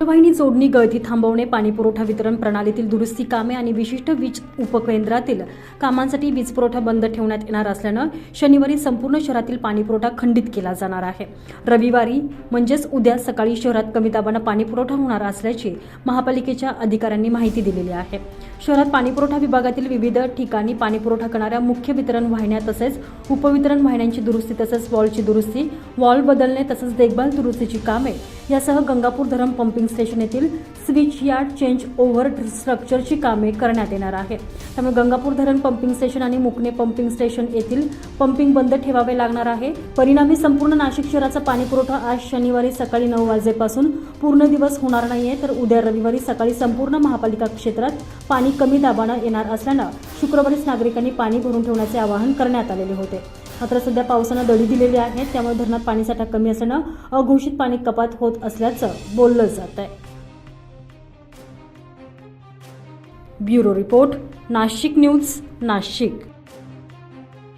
वाहिनी जोडणी गळती थांबवणे पाणीपुरवठा वितरण प्रणालीतील दुरुस्ती कामे आणि विशिष्ट वीज उपकेंद्रातील कामांसाठी वीज पुरवठा बंद ठेवण्यात येणार असल्यानं शनिवारी संपूर्ण शहरातील पाणीपुरवठा खंडित केला जाणार आहे. रविवारी म्हणजेच उद्या सकाळी शहरात कमी दाबानं पाणीपुरवठा होणार असल्याची महापालिकेच्या अधिकाऱ्यांनी माहिती दिलेली आहे. शहरात पाणीपुरवठा विभागातील विविध ठिकाणी पाणीपुरवठा करणाऱ्या मुख्य वितरण वाहिन्या तसेच उपवितरण वाहिन्यांची दुरुस्ती तसेच वॉलची दुरुस्ती वॉल बदलणे तसंच देखभाल दुरुस्तीची कामे यासह गंगापूर धरण पंपिंग स्टेशन येथील स्विच यार्ड चेंज ओव्हर स्ट्रक्चरची कामे करण्यात येणार आहेत. त्यामुळे गंगापूर धरण पंपिंग स्टेशन आणि मुकणे पंपिंग स्टेशन येथील पंपिंग बंद ठेवावे लागणार आहे. परिणामी संपूर्ण नाशिक शहराचा पाणीपुरवठा आज शनिवारी सकाळी नऊ वाजेपासून पूर्ण दिवस होणार नाहीये तर उद्या रविवारी सकाळी संपूर्ण महापालिका क्षेत्रात पाणी कमी दाबानं येणार असल्यानं शुक्रवारीच नागरिकांनी पाणी भरून ठेवण्याचे आवाहन करण्यात आलेले होते. मात्र सध्या पावसानं दडी दिलेली आहे त्यामुळे धरणात पाणीसाठा कमी असल्यानं अघोषित पाणी कपात होत असल्याचं बोललं जात आहे. Bureau report Nashik news Nashik.